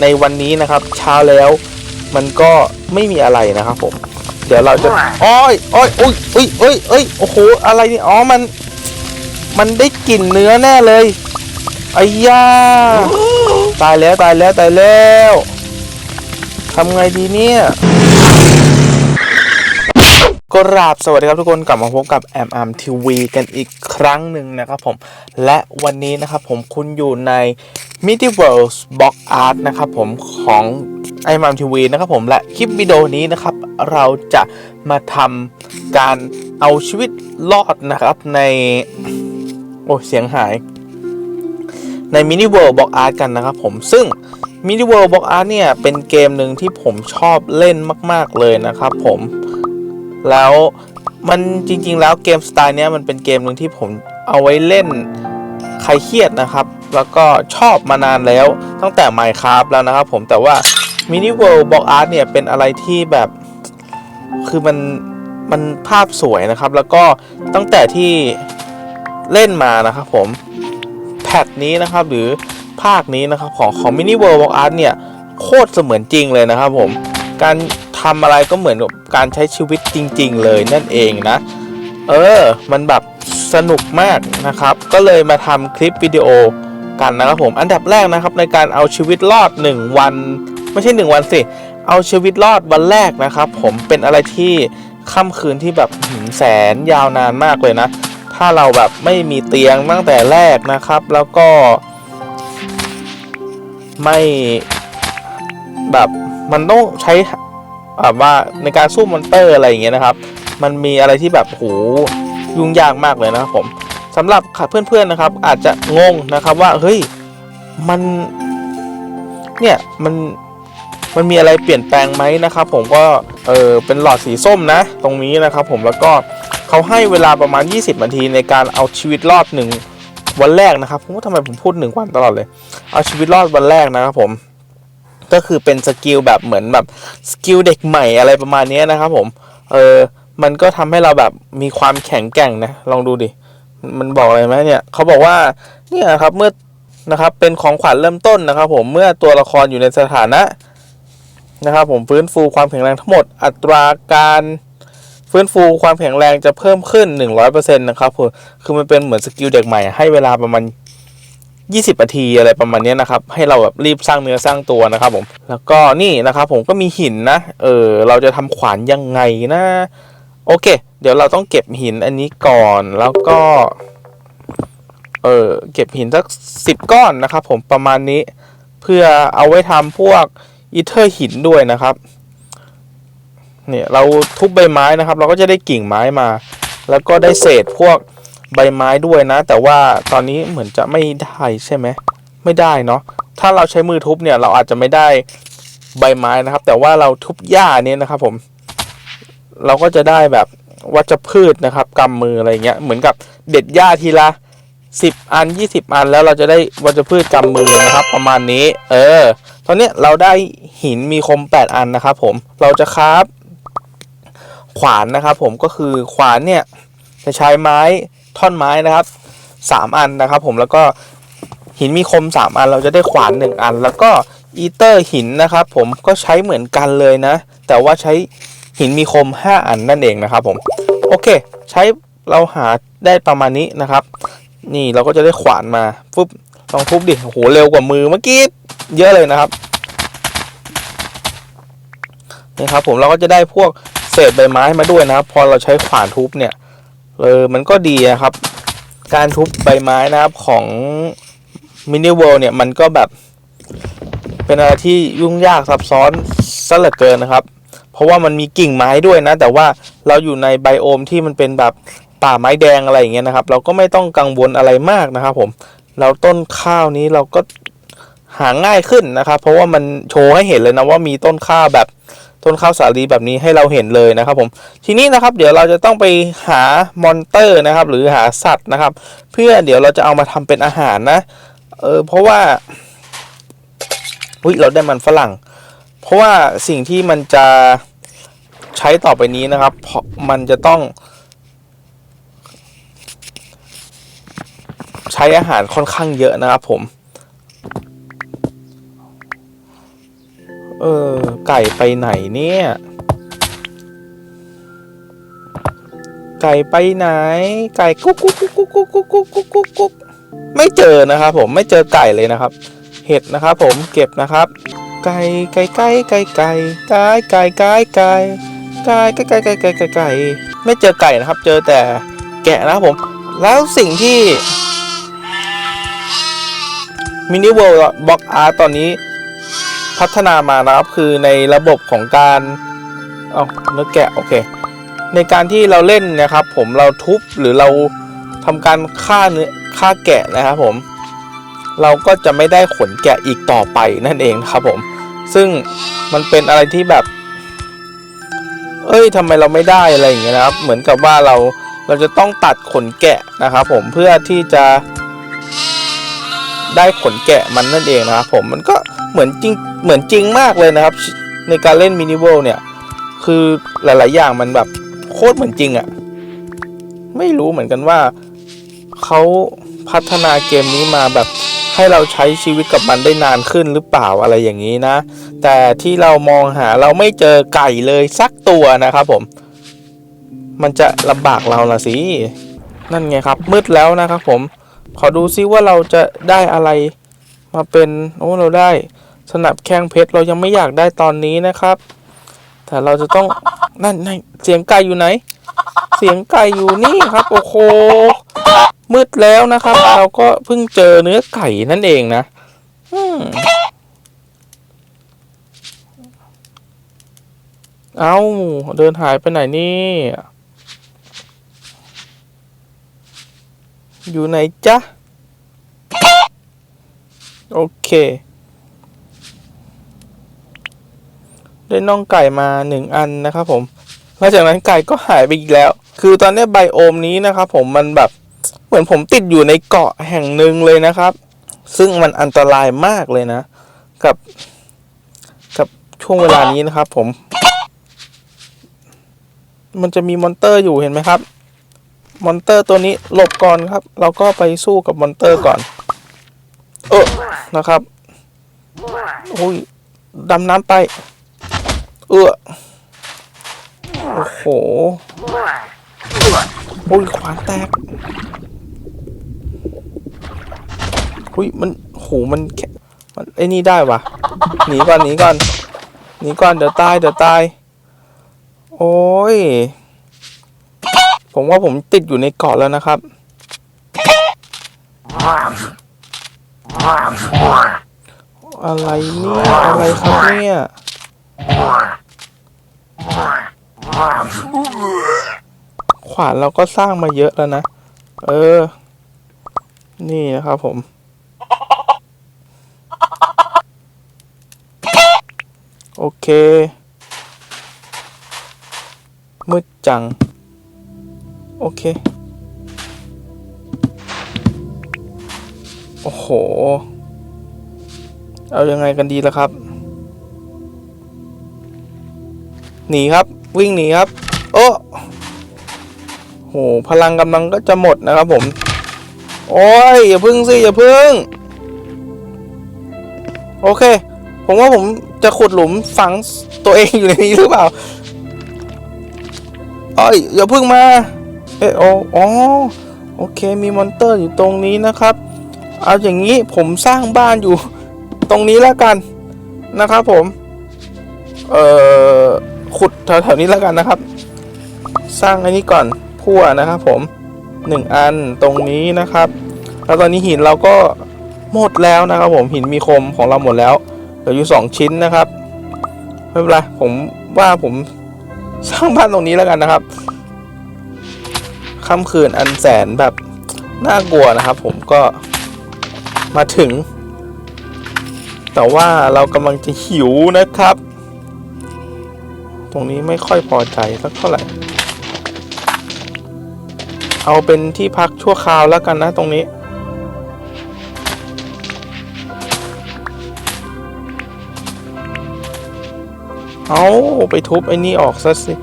ในวันนี้นะครับ เช้าแล้วมันก็ไม่มีอะไรนะครับผม เดี๋ยวเราจะอ้อยอ้อยอุ้ยอุ้ยเอ้ยเอ้ยโอ้โหอะไรนี่อ๋อมัน มันได้กลิ่นเนื้อแน่เลยไอ้ย่าตายแล้วตายแล้วตายแล้วทำไงดีเนี่ย กราบสวัสดีครับทุกคนกลับมาพบกับแอมอ m มทีวีกันอีกครั้งหนึ่งนะครับผม และวันนี้นะครับผมคุณอยู่ใน m i d i v e r s Box Art นะครับผมของไอม m มทีวีนะครับผมและคลิปวิดีโอนี้นะครับ เราจะมาทำการเอาชีวิตรอดนะครับใน โอ้เสียงหาย ในมินิเวิร์ b บ็อกอาร์ตกันนะครับผมซึ่งมินิเวิร์ b บ็อกอาร์ตเนี่ย เป็นเกมหนึ่งที่ผมชอบเล่นมาก ๆ เลยนะครับผม แล้วมันจริง ๆ แล้วเกมสไตล์เนี้ยมันเป็นเกมหนึ่งที่ผมเอาไว้เล่นใครเครียดนะครับ แล้วก็ชอบมานานแล้วตั้งแต่ Minecraft แล้วนะครับผมแต่ว่ามินิเวิร์ b บ็อกอาร์ตเนี่ยเป็นอะไรที่แบบคือมันมันภาพสวยนะครับ แล้วก็ตั้งแต่ที่เล่นมานะครับผมแพทนี้นะครับหรือภาคนี้นะครับของของ Mini World of Art เนี่ยโคตรเสมือนจริงเลยนะครับผมการ ทำอะไรก็เหมือนกับการใช้ชีวิตจริง ๆ เลยนั่นเองนะ เออ มันแบบสนุกมากนะครับ ก็เลยมาทำคลิปวิดีโอกันนะครับผมอันดับแรกนะครับในการเอาชีวิตรอด 1 วัน ไม่ใช่ 1 วันสิ เอาชีวิตรอดวันแรกนะครับ ผมเป็นอะไรที่ค่ำคืนที่แบบหืมแสนยาวนานมากเลยนะ ถ้าเราแบบไม่มีเตียงตั้งแต่แรกนะครับ แล้วก็ ไม่แบบมันต้องใช้ แบบว่าในการสู้มอนเตอร์อะไรอย่างเงี้ยนะครับ มันมีอะไรที่แบบโหยุ่งยากมากเลยนะครับผมสำหรับเพื่อนๆนะครับ อาจจะงงนะครับว่าเฮ้ยมันเนี่ยมันมันมีอะไรเปลี่ยนแปลงไหมนะครับผมก็เออเป็นหลอดสีส้มนะ ตรงนี้นะครับผมแล้วก็เขาให้เวลาประมาณ 20 นาทีในการเอาชีวิตรอดหนึ่งวันแรกนะครับผมว่าทำไมผมพูดหนึ่งวันตลอดเลย เอาชีวิตรอดวันแรกนะครับผม ก็คือเป็นสกิลแบบเหมือนแบบสกิลเด็กใหม่อะไรประมาณนี้นะครับผม เออ มันก็ทำให้เราแบบมีความแข็งแกร่งนะ ลองดูดิ มันบอกอะไรไหมเนี่ย เขาบอกว่า เนี่ยครับ เมื่อ นะครับ เป็นของขวัญเริ่มต้นนะครับ ผม เมื่อตัวละครอยู่ในสถานะ นะครับผม ฟื้นฟูความแข็งแรงทั้งหมด อัตราการฟื้นฟูความแข็งแรงจะเพิ่มขึ้น 100%นะครับผมคือมันเป็นเหมือนสกิลเด็กใหม่ ให้เวลาประมาณ 20นาทีอะไรประมาณนี้นะครับ ให้เราแบบรีบสร้างเนื้อสร้างตัวนะครับผม แล้วก็นี่นะครับผมก็มีหินนะ เออ เราจะทำขวานยังไงนะ โอเค เดี๋ยวเราต้องเก็บหินอันนี้ก่อน แล้วก็ เออ เก็บหินสักสิบก้อนนะครับผม ประมาณนี้ เพื่อเอาไว้ทำพวกอีเทอร์หินด้วยนะครับ เนี่ย เราทุบใบไม้นะครับ เราก็จะได้กิ่งไม้มา แล้วก็ได้เศษพวก ใบไม้ด้วยนะ แต่ว่าตอนนี้เหมือนจะไม่ได้ใช่ไหมไม่ได้เนาะถ้าเราใช้มือทุบเนี่ยเราอาจจะไม่ได้ใบไม้นะครับ แต่ว่าเราทุบหญ้าเนี่ยนะครับผม เราก็จะได้แบบวัชพืชนะครับกำมืออะไรเงี้ยเหมือนกับเด็ดหญ้าทีละสิบอันยี่สิบอันแล้วเราจะได้วัชพืชกำมือนะครับ ประมาณนี้ เออ ตอนนี้เราได้หินมีคมแปดอันนะครับผมเราจะคราฟขวานนะครับผมก็คือขวานเนี่ยจะใช้ไม้ ท่อนไม้นะครับสามอันนะครับ ผมแล้วก็หินมีคมสามอันเราจะได้ขวานหนึ่งอัน แล้วก็อีเตอร์หินนะครับ ผมก็ใช้เหมือนกันเลยนะ แต่ว่าใช้หินมีคม 5 อันนั่นเองนะครับ ผมโอเค ใช้เราหาได้ประมาณนี้นะครับ นี่เราก็จะได้ขวานมาฟุบลองทุบดิโอ้โหเร็วกว่ามือเมื่อกี้เยอะเลยนะครับนี่ครับผมเราก็จะได้พวกเศษใบไม้มาด้วยนะครับ พอเราใช้ขวานทุบเนี่ย เออมันก็ดีนะครับ การทุบใบไม้นะครับของมินิเวิลเนี่ยมันก็แบบเป็นอะไรที่ยุ่งยากซับซ้อนซะเหลือเกินนะครับ เพราะว่ามันมีกิ่งไม้ด้วยนะ แต่ว่าเราอยู่ในไบโอมที่มันเป็นแบบป่าไม้แดงอะไรอย่างเงี้ยนะครับ เราก็ไม่ต้องกังวลอะไรมากนะครับ ผม เราต้นข้าวนี้เราก็หาง่ายขึ้นนะครับ เพราะว่ามันโชว์ให้เห็นเลยนะว่ามีต้นข้าวแบบ ต้นข้าวสาลีแบบนี้ให้เราเห็นเลยนะครับผมทีนี้นะครับเดี๋ยวเราจะต้องไปหามอนเตอร์นะครับหรือหาสัตว์นะครับ เพื่อเดี๋ยวเราจะเอามาทำเป็นอาหารนะเออเพราะว่าอุ้ยเราได้มันฝรั่ง เพราะว่าสิ่งที่มันจะใช้ต่อไปนี้นะครับเพราะมันจะต้อง ใช้อาหารค่อนข้างเยอะนะครับผม เออ ไก่ไปไหนเนี่ย ไก่ไปไหน ไก่กุ๊กกุ๊กกุ๊กกุ๊กกุ๊กกุ๊กกุ๊กกุ๊กกุ๊กกุ๊กไม่เจอนะครับผมไม่เจอไก่เลยนะครับ เห็ดนะครับผมเก็บนะครับ ไก่ไก่ไก่ไก่ไก่ไก่ไก่ไก่ไก่ไก่ไก่ไก่ไก่ไก่ไก่ไก่ไม่เจอไก่นะครับ เจอแต่แกะนะครับผม แล้วสิ่งที่มินิเวิลด์บล็อกอาร์ตอนนี้ พัฒนามานะครับคือในระบบของการเอาเนื้อแกะโอเค ในการที่เราเล่นนะครับ ผมเราทุบหรือเราทำการฆ่าเนื้อฆ่าแกะนะครับผม เราก็จะไม่ได้ขนแกะอีกต่อไปนั่นเองครับผม ซึ่งมันเป็นอะไรที่แบบ เอ้ยทำไมเราไม่ได้อะไรอย่างเงี้ยนะครับ เหมือนกับว่าเราเราจะต้องตัดขนแกะนะครับ ผมเพื่อที่จะได้ขนแกะมันนั่นเองนะครับผมมันก็ เหมือนจริงเหมือนจริงมากเลยนะครับ ในการเล่นมินิเวลเนี่ย คือหลาย ๆ อย่างมันแบบโคตรเหมือนจริงอะ่ะ ไม่รู้เหมือนกันว่าเขาพัฒนาเกมนี้มาแบบให้เราใช้ชีวิตกับมันได้นานขึ้นหรือเปล่าอะไรอย่างนี้นะ แต่ที่เรามองหาเราไม่เจอไก่เลยสักตัวนะครับผม มันจะลำบากเราละสิ นั่นไงครับ มืดแล้วนะครับผม ขอดูซิว่าเราจะได้อะไรมาเป็น โอ้ เราได้ สนับแข้งเพชรเรายังไม่อยากได้ตอนนี้นะครับ แต่เราจะต้องนั่นนั่นเสียงไก่อยู่ไหน เสียงไก่อยู่นี่ครับโอ้โหมืดแล้วนะครับ เราก็เพิ่งเจอเนื้อไก่นั่นเองนะอืมเอาเดินหายไปไหนนี่ อยู่ไหนจ๊ะ โอเค ได้น่องไก่มาหนึ่งอันนะครับผมหลังจากนั้นไก่ก็หายไปอีกแล้ว คือตอนนี้ไบโอมนี้นะครับผมมันแบบเหมือนผมติดอยู่ในเกาะแห่งหนึ่งเลยนะครับ ซึ่งมันอันตรายมากเลยนะ กับ กับช่วงเวลานี้นะครับ ผม มันจะมีมอนเตอร์อยู่เห็นไหมครับ มอนเตอร์ตัวนี้หลบก่อนครับ เราก็ไปสู้กับมอนเตอร์ก่อน เออนะครับโอ้ยดำน้ำไป เออโอ้โหโอ้ยขวานแตกอุ้ยมันโหมันแค่มันไอ้นี่ได้วะหนีก่อนหนีก่อนหนีก่อนเดี๋ยวตายเดี๋ยวตาย โอ้ย ผมว่าผมติดอยู่ในเกาะแล้วนะครับอะไรเนี่ยอะไรครับเนี่ย ขวานเราก็สร้างมาเยอะแล้วนะ เออ นี่นะครับผม โอเคมืดจัง โอเค โอ้โห เอายังไงกันดีล่ะครับ หนีครับ วิ่งหนีครับ โอ้โหพลังกำลังก็จะหมดนะครับผม โอ้ยอย่าพึ่งสิอย่าพึ่ง โอเค ผมว่าผมจะขุดหลุมฝังตัวเองอยู่ในนี้หรือเปล่าเอ้ยอย่าพึ่งมา เอโออ๋อโอเคมีมอนเตอร์อยู่ตรงนี้นะครับ เอาอย่างนี้ผมสร้างบ้านอยู่ ตรงนี้แล้วกันนะครับผม เอ่อ ขุดแถวๆนี้แล้วกันนะครับ สร้างอันนี้ก่อนพั่วนะครับ ผมหนึ่งอันตรงนี้นะครับ แล้วตอนนี้หินเราก็หมดแล้วนะครับ ผมหินมีคมของเราหมดแล้วเหลืออยู่สองชิ้นนะครับไม่เป็นไรผมว่าผมสร้างบ้านตรงนี้แล้วกันนะครับค่ำคืนอันแสนแบบน่ากลัวนะครับ ผมก็มาถึง แต่ว่าเรากำลังจะหิวนะครับ รงนี้ไม่ค่อยพอใจสักเท่าไหร่ เอาเป็นที่พักชั่วคราวแล้วกันนะตรงนี้ เอาไปทุบไอ้นี่ออกซะสิ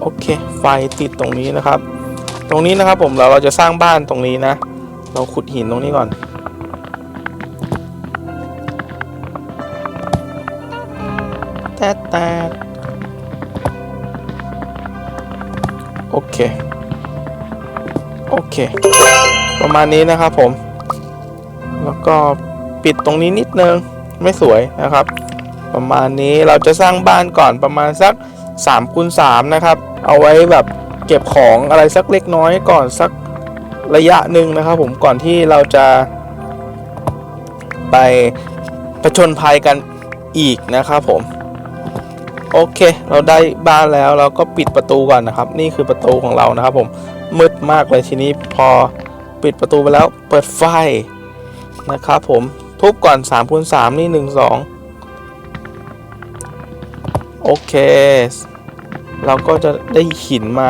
โอเค ไฟติดตรงนี้นะครับ ตรงนี้นะครับผมเราเราจะสร้างบ้านตรงนี้นะ เราขุดหินตรงนี้ก่อนแต่แต่ เค โอเค ประมาณนี้นะครับผม แล้วก็ปิดตรงนี้นิดนึง ไม่สวยนะครับ ประมาณนี้เราจะสร้างบ้านก่อนประมาณสัก3คูณ3นะครับ เอาไว้แบบเก็บของอะไรสักเล็กน้อยก่อนสักระยะหนึ่งนะครับ ผมก่อนที่เราจะไปประชนภัยกันอีกนะครับผม โอเค เราได้บ้านแล้วเราก็ปิดประตูก่อนนะครับ นี่คือประตูของเรานะครับ ผมมืดมากเลยทีนี้พอปิดประตูไปแล้วเปิดไฟนะครับผมทุบก่อน3คูณ3นี่ 1 2 โอเค เราก็จะได้หินมา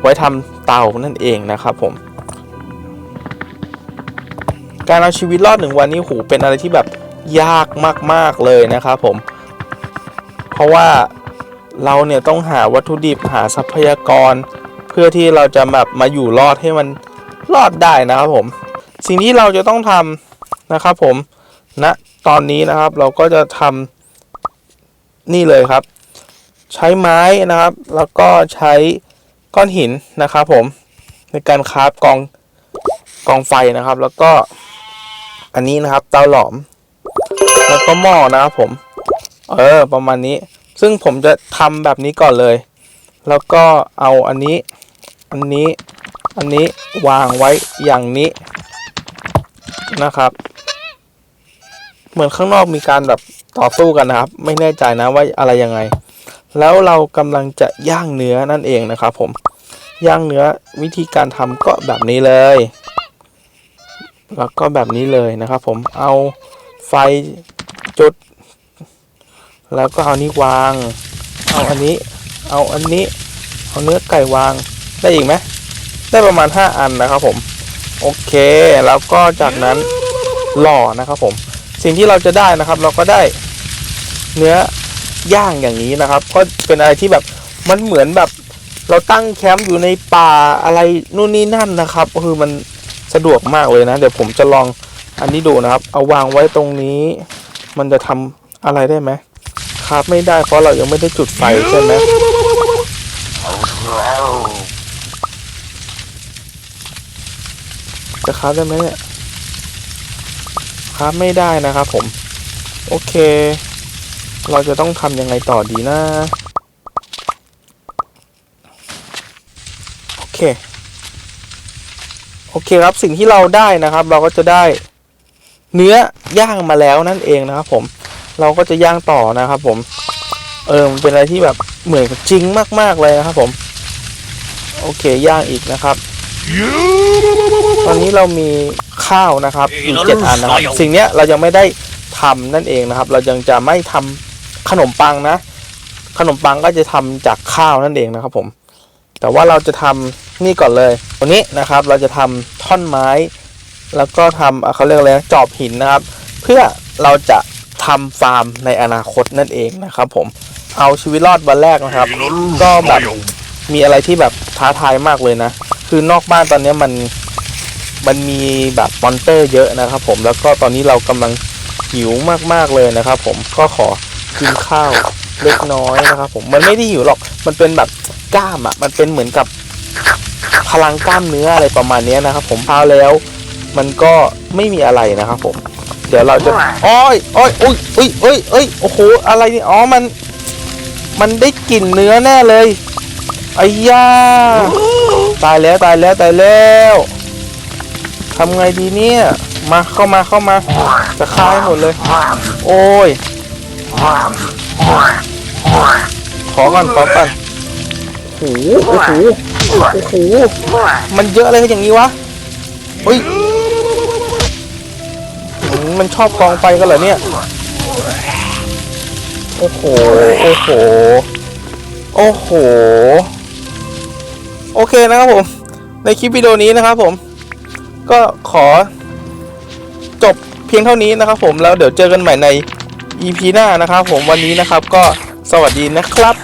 ไว้ทำเตานั่นเองนะครับผม การเอาชีวิตรอดหนึ่งวันนี้โหเป็นอะไรที่แบบยากมาก ๆ เลยนะครับผม เพราะว่าเราเนี่ยต้องหาวัตถุดิบหาทรัพยากร เพื่อที่เราจะแบบมาอยู่รอดให้มันรอดได้นะครับผม สิ่งที่เราจะต้องทำนะครับผมณนะตอนนี้นะครับเราก็จะทำนี่เลยครับ ใช้ไม้นะครับ แล้วก็ใช้ก้อนหินนะครับผมในการคราฟกองกองไฟนะครับ แล้วก็อันนี้นะครับเตาหลอม แล้วก็หม้อนะครับผม เออ ประมาณนี้ ซึ่งผมจะทำแบบนี้ก่อนเลย แล้วก็เอาอันนี้ อันนี้ อันนี้วางไว้อย่างนี้นะครับ เหมือนข้างนอกมีการแบบต่อสู้กันนะครับ ไม่แน่ใจนะว่าอะไรยังไง แล้วเรากำลังจะย่างเนื้อนั่นเองนะครับ ผม ย่างเนื้อวิธีการทำก็แบบนี้เลย แล้วก็แบบนี้เลยนะครับ ผม เอาไฟจุด แล้วก็เอานี้วาง เอาอันนี้ เอาอันนี้ เอาเนื้อไก่วาง ได้อีกไหม ได้ประมาณ 5 อันนะครับผม โอเค แล้วก็จากนั้นหล่อนะครับผม สิ่งที่เราจะได้นะครับ เราก็ได้เนื้อย่างอย่างนี้นะครับ ก็เป็นอะไรที่แบบมันเหมือนแบบเราตั้งแคมป์อยู่ในป่าอะไรนู่นนี่นั่นนะครับคือมันสะดวกมากเลยนะ เดี๋ยวผมจะลองอันนี้ดูนะครับ เอาวางไว้ตรงนี้ มันจะทำอะไรได้ไหม ครับไม่ได้เพราะเรายังไม่ได้จุดไฟใช่ไหมจะครับได้ไหมเนี่ยครับไม่ได้นะครับผม โอเค เราจะต้องทำยังไงต่อดีนะ โอเค โอเคครับสิ่งที่เราได้นะครับ เราก็จะได้เนื้อย่างมาแล้วนั่นเองนะครับผม เราก็จะย่างต่อนะครับ ผม เออมันเป็นอะไรที่แบบเหมือนจริงมาก ๆเลยนะครับ ผม โอเคย่างอีกนะครับ ตอนนี้เรามีข้าวนะครับอีกเจ็ดอันนะครับ สิ่งเนี้ยเรายังไม่ได้ทำนั่นเองนะครับ เรายังจะไม่ทำขนมปังนะ ขนมปังก็จะทำจากข้าวนั่นเองนะครับ ผม แต่ว่าเราจะทำนี่ก่อนเลยตัวนี้นะครับ เราจะทำท่อนไม้ แล้วก็ทำเขาเรียกอะไรจอบหินนะครับ เพื่อเราจะ ทำฟาร์มในอนาคตนั่นเองนะครับผมเอาชีวิตรอดวันแรกนะครับ ก็แบบมีอะไรที่แบบท้าทายมากเลยนะ คือนอกบ้านตอนนี้มันมันมีแบบมอนเตอร์เยอะนะครับ ผมแล้วก็ตอนนี้เรากำลังหิวมากๆเลยนะครับ ผมก็ขอกินข้าวเล็กน้อยนะครับ ผมมันไม่ได้หิวหรอกมันเป็นแบบกล้ามอะมันเป็นเหมือนกับพลังกล้ามเนื้ออะไรประมาณนี้นะครับ ผมพาแล้ว มันก็ไม่มีอะไรนะครับ ผม เดี๋ยวเราจะอ้อยอ้อยอุ้ยอุ้ยอุ้ยอุ้ยโอ้โหอะไรนี่อ๋อมัน มันได้กลิ่นเนื้อแน่เลยไอ้ย่าตายแล้วตายแล้วตายแล้วทำไงดีเนี่ยมาเข้ามาเข้ามาจะฆ่าให้หมดเลย โอ้ยขอก่อนขอก่อนโอ้โหโอ้โหโอ้โหมันเยอะอะไรกันอย่างนี้วะเฮ้ยอืม มันชอบกองไฟกันเหรอเนี่ย โอ้โห โอ้โห โอ้โห โอเคนะครับผม ในคลิปวิดีโอนี้นะครับผม ก็ขอ จบเพียงเท่านี้นะครับผม แล้วเดี๋ยวเจอกันใหม่ใน EP หน้านะครับผมวันนี้นะครับก็สวัสดีนะครับ